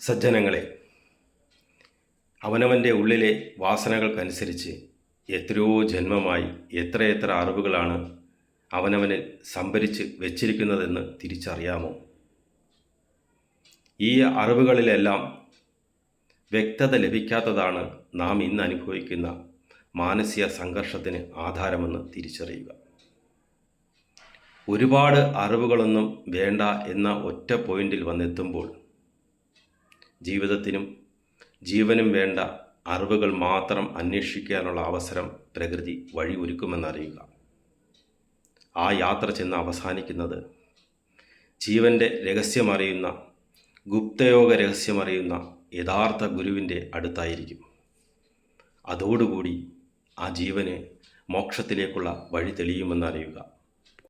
സജ്ജനങ്ങളെ അവനവന്റെ ഉള്ളിലെ വാസനകൾക്കനുസരിച്ച് എത്രയോ ജന്മമായി എത്രയെത്ര അറിവുകളാണ് അവനവനിൽ സംഭരിച്ച് വെച്ചിരിക്കുന്നതെന്ന് തിരിച്ചറിയാമോ? ഈ അറിവുകളിലെല്ലാം വ്യക്തത ലഭിക്കാത്തതാണ് നാം ഇന്ന് അനുഭവിക്കുന്ന മാനസിക സംഘർഷത്തിന് ആധാരമെന്ന് തിരിച്ചറിയുക. ഒരുപാട് അറിവുകളൊന്നും വേണ്ട എന്ന ഒറ്റ പോയിന്റിൽ വന്നെത്തുമ്പോൾ ജീവിതത്തിനും ജീവനും വേണ്ട അറിവുകൾ മാത്രം അന്വേഷിക്കാനുള്ള അവസരം പ്രകൃതി വഴി ഒരുക്കുമെന്നറിയുക. ആ യാത്ര ചെന്ന് അവസാനിക്കുന്നത് ജീവന്റെ രഹസ്യമറിയുന്ന ഗുപ്തയോഗ രഹസ്യമറിയുന്ന യഥാർത്ഥ ഗുരുവിന്റെ അടുത്തായിരിക്കും. അതോടുകൂടി ആ ജീവന് മോക്ഷത്തിലേക്കുള്ള വഴി തെളിയുമെന്നറിയുക.